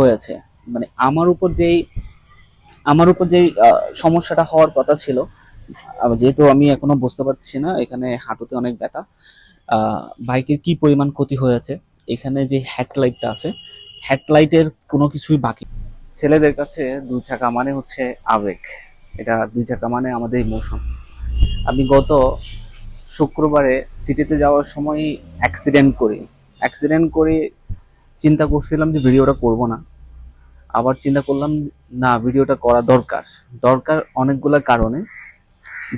হয়েছে। মানে আমার উপর যেই, আমার উপর যেই সমস্যাটা হওয়ার কথা ছিল যেহেতু আমি এখনও বুঝতে পারছি না, এখানে হাঁটুতে অনেক ব্যথা বাইকের কি পরিমাণ ক্ষতি হয়েছে, এখানে যে হেডলাইটটা আছে, হেডলাইটের কোনো কিছুই বাকি ছেলেদের কাছে দুই চাকা মানে হচ্ছে আবেগ, এটা দুই চাকা মানে আমাদের ইমোশন আমি গত শুক্রবারে সিটিতে যাওয়ার সময় অ্যাক্সিডেন্ট করি। অ্যাক্সিডেন্ট করে চিন্তা করছিলাম যে ভিডিওটা করব না। আবার চিন্তা করলাম, না, ভিডিওটা করা দরকার। দরকার অনেকগুলো কারণে।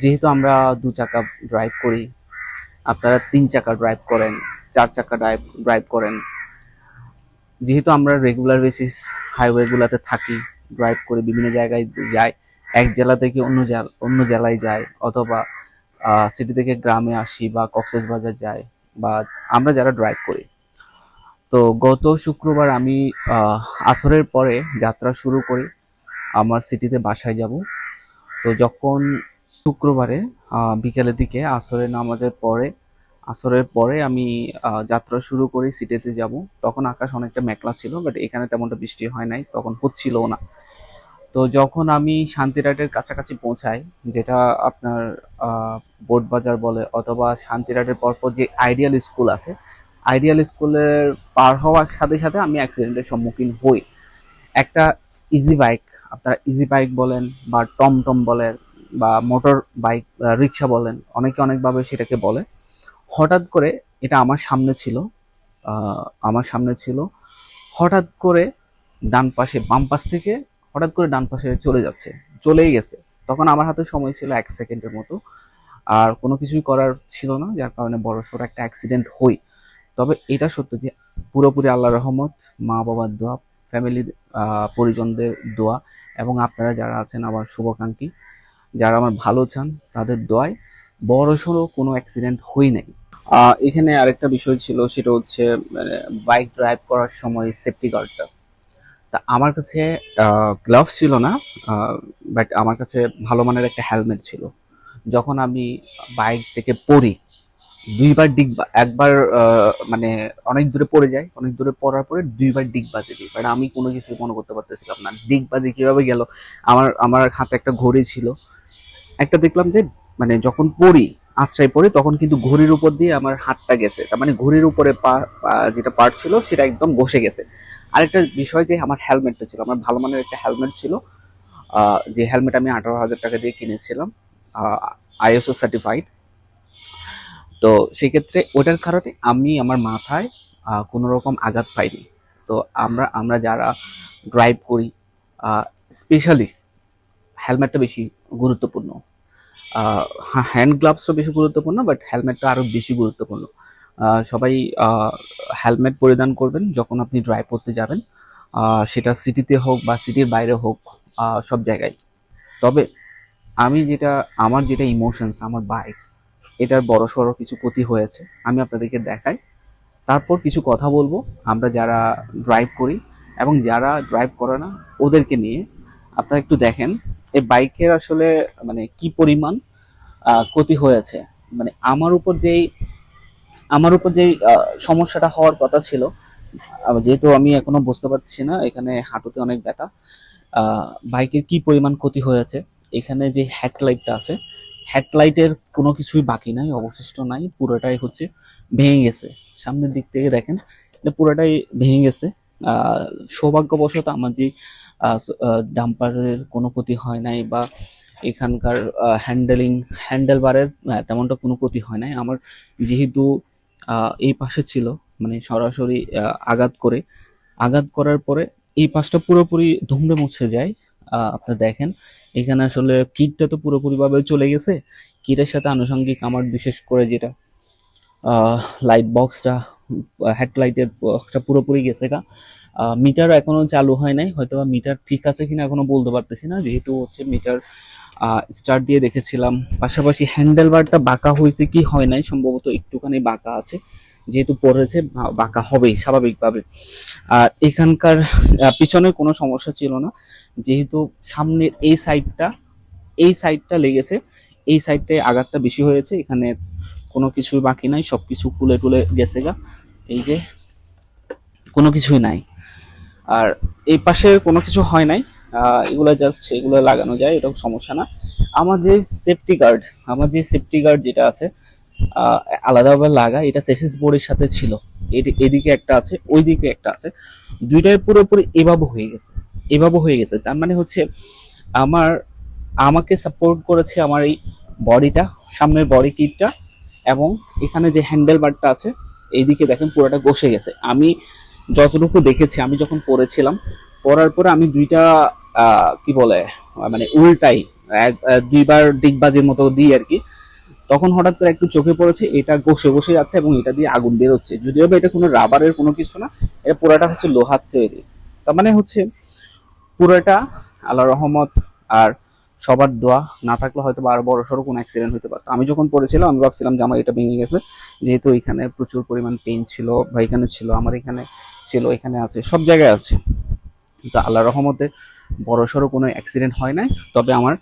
যেহেতু আমরা দু চাকা ড্রাইভ করি, আপনারা তিন চাকা ড্রাইভ করেন, চার চাকা ড্রাইভ ড্রাইভ করেন। যেহেতু আমরা রেগুলার বেসিস হাইওয়েগুলোতে থাকি ড্রাইভ করে বিভিন্ন জায়গায় যাই, এক জেলা থেকে অন্য জেলা অন্য জেলায় যাই, অথবা সিটি থেকে গ্রামে আসি বা কক্সেস বাজার যাই, বা আমরা যারা ড্রাইভ করি তো গত শুক্রবার আমি আসরের পরে যাত্রা শুরু করি আমার সিটিতে বাসায় যাব। তো যখন শুক্রবারে বিকেলের দিকে আসরের নামাজের পরে, আসরের পরে আমি যাত্রা শুরু করি সিটিতে যাব, তখন আকাশ অনেকটা মেঘলা ছিল বাট এখানে তেমনটা বৃষ্টি হয় নাই, তখন হচ্ছিলও না। তো যখন আমি শান্তিরাটের কাছাকাছি পৌঁছাই, যেটা আপনার বোট বাজার বলে, অথবা শান্তিরাটের পরপর যে আইডিয়াল স্কুল আছে আইডিয়াল স্কুলের পার হওয়ার সাথে সাথে আমি অ্যাক্সিডেন্টের সম্মুখীন হই। একটা ইজি বাইক আপনারা ইজি বাইক বলেন বা টমটম বলেন বা মোটর বাইক রিক্সা বলেন, অনেকে অনেকভাবে সেটাকে বলে। হঠাৎ করে এটা আমার সামনে ছিল আমার সামনে ছিল। হঠাৎ করে ডান পাশে, বাম পাশ থেকে হঠাৎ করে ডান পাশে চলে যাচ্ছে, চলেই গেছে। তখন আমার হাতে সময় ছিল এক সেকেন্ডের মতো। আর কোনো কিছুই করার ছিল না, যার কারণে বড় সড়ো একটা অ্যাক্সিডেন্ট হই। তবে এটা সত্য যে পুরোপুরি আল্লাহ রহমত মা বাবার দোয়া ফ্যামিলি পরিজনদের দোয়া এবং আপনারা যারা আছেন আমার শুভাকাঙ্ক্ষী, যারা আমার ভালো চান তাদের দোয়ায় বড় সড়ো কোনো অ্যাক্সিডেন্ট হই নাই। এখানে আরেকটা বিষয় ছিল, সেটা হচ্ছে বাইক ড্রাইভ করার সময় সেফটি গার্ডটা তা আমার কাছে গ্লাভস ছিল না বাট আমার কাছে ভালো মানের একটা হেলমেট ছিল। যখন আমি বাইক থেকে পড়ি দুইবার ডিগ একবার মানে অনেক দূরে পড়ে যায়, অনেক দূরে পড়ার পরে দুইবার ডিগ বাজে দিই। বাট আমি কোনো কিছু মনে করতে পারতেছিলাম না। ডিগ বাজে কীভাবে গেল? আমার আমার হাতে একটা ঘড়ি ছিল। একটা দেখলাম যে মানে যখন পড়ি, আশ্রয় পড়ি, তখন কিন্তু ঘড়ির উপর দিয়ে আমার হাতটা গেছে। তার মানে ঘড়ির উপরে পা যেটা পার্ট ছিল, সেটা একদম বসে গেছে। আরেকটা বিষয় যে, আমার হেলমেটটা ছিল। আমার ভালো মানের একটা হেলমেট ছিল। যে হেলমেট আমি আঠারো হাজার টাকা দিয়ে কিনেছিলাম। আইএসও সার্টিফাইড তো সেক্ষেত্রে ওটার কারণে আমি আমার মাথায় কোনো রকম আঘাত পাইনি। তো আমরা আমরা যারা ড্রাইভ করি স্পেশালি হেলমেটটা বেশি গুরুত্বপূর্ণ। হ্যান্ড গ্লাভসও বেশি গুরুত্বপূর্ণ বাট হেলমেটটা আরও বেশি গুরুত্বপূর্ণ। সবাই হেলমেট পরিধান করবেন যখন আপনি ড্রাইভ করতে যাবেন। সেটা সিটিতে হোক বা সিটির বাইরে হোক সব জায়গায়। তবে আমি যেটা, আমার যেটা ইমোশনস আমার বাইক এটার বড় সড়ো কিছু ক্ষতি হয়েছে, আমি আপনাদেরকে দেখাই। তারপর কিছু কথা বলব, আমরা যারা ড্রাইভ করি এবং যারা ড্রাইভ করে না, ওদেরকে নিয়ে। আপনারা একটু দেখেন এই বাইকের আসলে মানে কি পরিমাণ ক্ষতি হয়েছে। মানে আমার উপর যেই, আমার উপর যেই সমস্যাটা হওয়ার কথা ছিল যেহেতু আমি এখনও বুঝতে পারছি না, এখানে হাঁটুতে অনেক ব্যথা বাইকের কি পরিমাণ ক্ষতি হয়েছে, এখানে যে হেডলাইটটা আছে হেডলাইটের কোনো কিছুই বাকি নাই, অবশিষ্ট নাই, পুরোটাই হচ্ছে ভেঙে গেছে। সামনের দিক থেকে দেখেন, এটা পুরোটাই ভেঙে গেছে। সৌভাগ্যবশত আমার যে ডাম্পারের কোনো ক্ষতি হয় নাই বা এখানকার হ্যান্ডেলিং হ্যান্ডেল বারের তেমনটা কোনো ক্ষতি হয় নাই। আমার যেহেতু এই পাশে ছিল মানে সরাসরি আঘাত করে, আঘাত করার পরে এই পাশটা পুরোপুরি ধুমড়ে মুছে যায়। আপনি দেখেন। এখানে আসলে কিটটা তো পুরোপুরিভাবে চলে গেছে। কিটের সাথে আনুষঙ্গিক আমার বিশেষ করে যেটা লাইট বক্সটা হেডলাইটের বক্সটা পুরোপুরি গেছে গা। মিটার এখনও চালু হয় নাই হয়তো মিটার ঠিক আছে কিনা এখনও বলতে পারতেছি না। যেহেতু হচ্ছে মিটার স্টার্ট দিয়ে দেখেছিলাম। পাশাপাশি হ্যান্ডেল বারটা বাঁকা হয়েছে কি হয় নাই, সম্ভবত একটুখানি বাঁকা আছে। যেহেতু পড়েছে বাঁকা হবেই স্বাভাবিকভাবে। আর এখানকার পিছনে কোনো সমস্যা ছিল না। যেহেতু সামনের এই সাইডটা এই সাইডটা লেগেছে, এই সাইডটায় আঘাতটা বেশি হয়েছে। এখানে কোনো কিছুই বাকি নাই সব কিছু খুলে টুলে গেছে গা। এই যে, কোনো কিছুই নাই। আর এই পাশে কোনো কিছু হয় নাই। এগুলো জাস্ট এগুলো লাগানো যায়, এরকম সমস্যা না। আমার যে সেফটি গার্ড আমার যে সেফটি গার্ড যেটা আছে আলাদাভাবে লাগা, এটা সেসিস বোর্ডের সাথে ছিল। এদি- এদিকে একটা আছে, ওইদিকে একটা আছে। দুইটাই পুরোপুরি এভাবে হয়ে গেছে, এভাবে হয়ে গেছে। তার মানে হচ্ছে আমার, আমাকে সাপোর্ট করেছে আমার এই বডিটা, সামনের বডি কিটটা, এবং এখানে যে হ্যান্ডেল বারটা আছে, এইদিকে দেখেন পুরোটা বসে গেছে। আমি যতটুকু দেখেছি, আমি যখন পড়েছিলাম, পড়ার পরে আমি দুইটা কি বলে মানে উল্টাই দুইবার ডিগবাজির মতো দিই আর কি। তখন হঠাৎ করে একটু চোখে পড়েছে, এটা বসে বসে যাচ্ছে এবং এটা দিয়ে আগুন বেরোচ্ছে। যদিও বা এটা কোনো রাবারের কোনো কিছু না, এটা পুরোটা হচ্ছে লোহার তৈরি। তার মানে হচ্ছে পুরোটা আল্লাহ রহমত আর সবার দোয়া না থাকলে হয়তো আরও বড় সড়ো কোনো অ্যাক্সিডেন্ট হতে পারতো। আমি যখন পড়েছিলাম, আমি ভাবছিলাম যে আমার এটা ভেঙে গেছে। যেহেতু এখানে প্রচুর পরিমাণ পেন ছিল বা এখানে ছিল, আমার এখানে ছিল, এখানে আছে, সব জায়গায় আছে। কিন্তু আল্লাহ রহমতে বড় সড়ো কোনো অ্যাক্সিডেন্ট হয় নাই। তবে আমার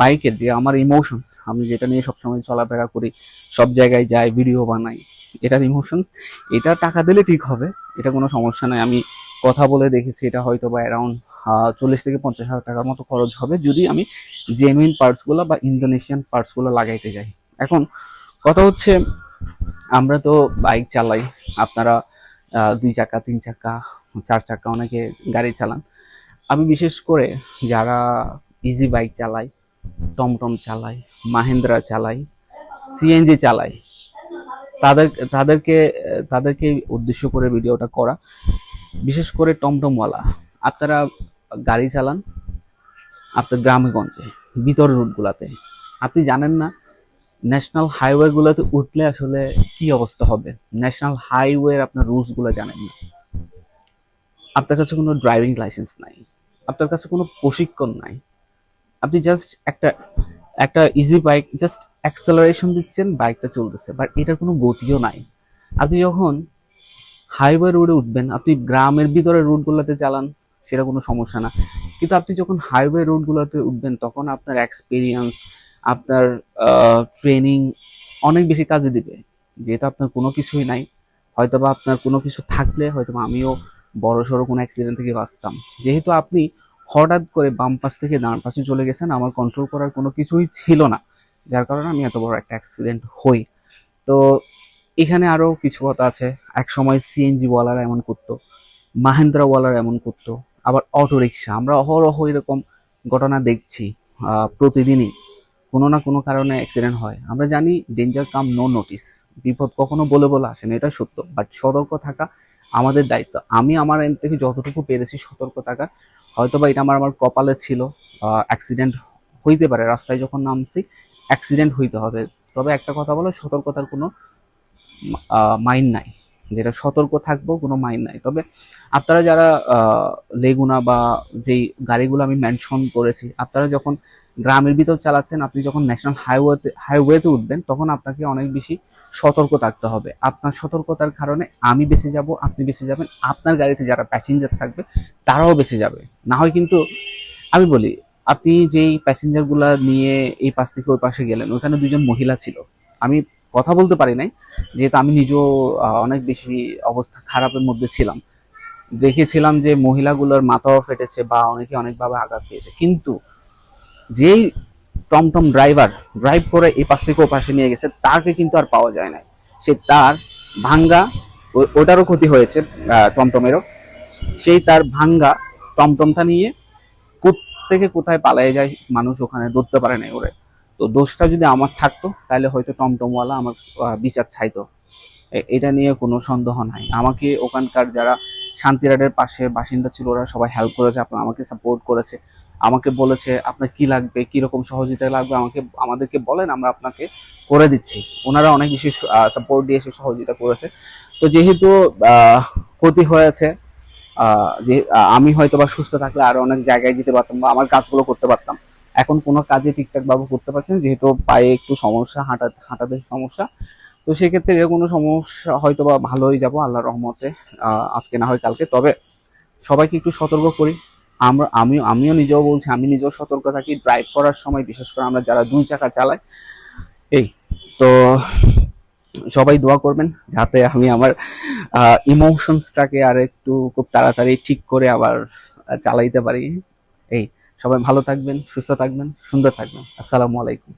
বাইকের যে আমার ইমোশনস আমি যেটা নিয়ে সবসময় চলাফেরা করি, সব জায়গায় যাই ভিডিও বানাই, এটার ইমোশনস এটা টাকা দিলে ঠিক হবে, এটা কোনো সমস্যা নাই। আমি কথা বলে দেখেছি, এটা হয়তো বা অ্যারাউন্ড চল্লিশ থেকে পঞ্চাশ হাজার টাকার মতো খরচ হবে যদি আমি জেনুইন পার্টসগুলো বা ইন্দোনেশিয়ান পার্টসগুলো লাগাইতে যাই। এখন কথা হচ্ছে, আমরা তো বাইক চালাই, আপনারা দুই চাকা, তিন চাকা, চার চাকা অনেকে গাড়ি চালান। আমি বিশেষ করে যারা ইজি বাইক চালাই টমটম চালাই, মাহেন্দ্রা চালাই সিএনজি চালাই। তাদের, তাদেরকে তাদেরকে উদ্দেশ্য করে ভিডিওটা করা। বিশেষ করে টমটমওয়ালা। আপনারা গাড়ি চালান আপনার গ্রামে গঞ্জে ভিতর রুটগুলাতে। আপনি জানেন না, ন্যাশনাল হাইওয়েগুলোতে উঠলে আসলে কি অবস্থা হবে? ন্যাশনাল হাইওয়ের আপনার রুলসগুলো জানেন না। আপনার কাছে কোনো ড্রাইভিং লাইসেন্স নাই। আপনার কাছে কোনো প্রশিক্ষণ নাই। আপনি জাস্ট একটা একটা ইজি বাইক জাস্ট অ্যাক্সেলারেশন দিচ্ছেন বাইকটা চলতেছে বাট এটার কোনো গতিও নাই। আপনি যখন হাইওয়ে রোডে উঠবেন, আপনি গ্রামের ভিতরে রোডগুলোতে চালান, সেটা কোনো সমস্যা না। কিন্তু আপনি যখন হাইওয়ে রোডগুলোতে উঠবেন, তখন আপনার এক্সপিরিয়েন্স আপনার ট্রেনিং অনেক বেশি কাজে দিবে। যেহেতু আপনার কোনো কিছুই নাই, হয়তোবা আপনার কোনো কিছু থাকলে হয়তোবা আমিও বড় সড়ো কোনো অ্যাক্সিডেন্ট থেকে বাঁচতাম। যেহেতু আপনি হঠাৎ করে বাম পাশ থেকে ডান পাশে চলে গেছেন, আমার কন্ট্রোল করার কোনো কিছুই ছিল না। যার কারণে আমি এত বড় একটা অ্যাক্সিডেন্ট হই। তো এখানে আরও কিছু কথা আছে। এক সময় সিএনজি ওয়ালারা এমন করতো, মাহেন্দ্রা ওয়ালারা এমন করতো, আবার অটো রিক্সা আমরা অহরহ এরকম ঘটনা দেখছি প্রতিদিনই। কোনো না কোনো কারণে অ্যাক্সিডেন্ট হয়। আমরা জানি ডেঞ্জার কাম নো নোটিস বিপদ কখনো বলে বলে আসে না, এটা সত্য। বাট সতর্ক থাকা আমাদের দায়িত্ব। আমি আমার এন থেকে যতটুকু পেরেছি সতর্ক থাকা হয়তো বা এটা আমার আমার কপালে ছিল অ্যাক্সিডেন্ট হইতে পারে, রাস্তায় যখন নামছি অ্যাক্সিডেন্ট হইতে হবে। তবে একটা কথা বলো, সতর্কতার কোনো মাইন্ড নাই। যেটা সতর্ক থাকব, কোনো মাইন্ড নাই। তবে আপনারা যারা লেগুনা বা যেই গাড়িগুলো আমি মেনশন করেছি, আপনারা যখন গ্রামের ভিতর চালাচ্ছেন, আপনি যখন ন্যাশনাল হাইওয়েতে হাইওয়েতে উঠবেন, তখন আপনাকে অনেক বেশি সতর্ক থাকতে হবে। আপনার সতর্কতার কারণে আমি বেঁচে যাব, আপনি বেঁচে যাবেন, আপনার গাড়িতে যারা প্যাসেঞ্জার থাকবে, তারাও বেঁচে যাবে। না হয় কিন্তু, আমি বলি, আপনি যেই প্যাসেঞ্জারগুলা নিয়ে এই পাশ থেকে ওই পাশে গেলেন, ওখানে দুজন মহিলা ছিল। আমি কথা বলতে পারি নাই, যেহেতু আমি নিজেও অনেক বেশি অবস্থা খারাপের মধ্যে ছিলাম। দেখেছিলাম যে মহিলাগুলোর মাথাও ফেটেছে বা অনেকে অনেকভাবে আঘাত পেয়েছে। কিন্তু যেই টমটম ড্রাইভার ড্রাইভ করে এই পাশ থেকে ও পাশে নিয়ে গেছে, তাকে কিন্তু আর পাওয়া যায় না সে তার ভাঙ্গা ওটারও ক্ষতি হয়েছে টমটমেরও। সেই তার ভাঙ্গা টমটমটা নিয়ে থেকে কোথায় পালিয়ে যায় মানুষ ওখানে ধরতে পারে না ওরে। তো দোষটা যদি আমার থাকতো, তাহলে হয়তো টমটমওয়ালা আমার বিচার চাইতো। এটা নিয়ে কোনো সন্দেহ নাই। আমাকে ওখানকার যারা শান্তিরাটের পাশে বাসিন্দা ছিল, ওরা সবাই হেল্প করেছে, আপনার আমাকে সাপোর্ট করেছে। আমাকে বলেছে, আপনার কি লাগবে? কি রকম সহযোগিতা লাগবে? আমাকে, আমাদেরকে বলেন, আমরা আপনাকে করে দিচ্ছি। ওনারা অনেক বেশি সাপোর্ট দিয়ে এসে সহযোগিতা করেছে। তো যেহেতু ক্ষতি হয়েছে যে আমি হয়তো বা সুস্থ থাকলে আরও অনেক জায়গায় যেতে পারতাম বা আমার কাজগুলো করতে পারতাম। এখন কোনো কাজে ঠিকঠাক ভাবে করতে পারছেন যেহেতু পায়ে একটু সমস্যা, হাঁটা, হাঁটাতে সমস্যা। তো সেক্ষেত্রে এর কোনো সমস্যা হয়তো বা ভালোই যাব, আল্লাহর রহমতে আজকে না হয় কালকে। তবে সবাইকে একটু সতর্ক করি। আমরা, আমি, আমিও নিজেও বলছি, আমি নিজেও সতর্ক থাকি। ড্রাইভ করার সময়, বিশেষ করে আমরা যারা দুই চাকা চালাই, এই, তো সবাই দোয়া করবেন, যাতে আমি আমার ইমোশনসটাকে আর একটু খুব তাড়াতাড়ি ঠিক করে আবার চালাইতে পারি। এই সবাই ভালো থাকবেন সুস্থ থাকবেন সুন্দর থাকবেন। আসসালামু আলাইকুম।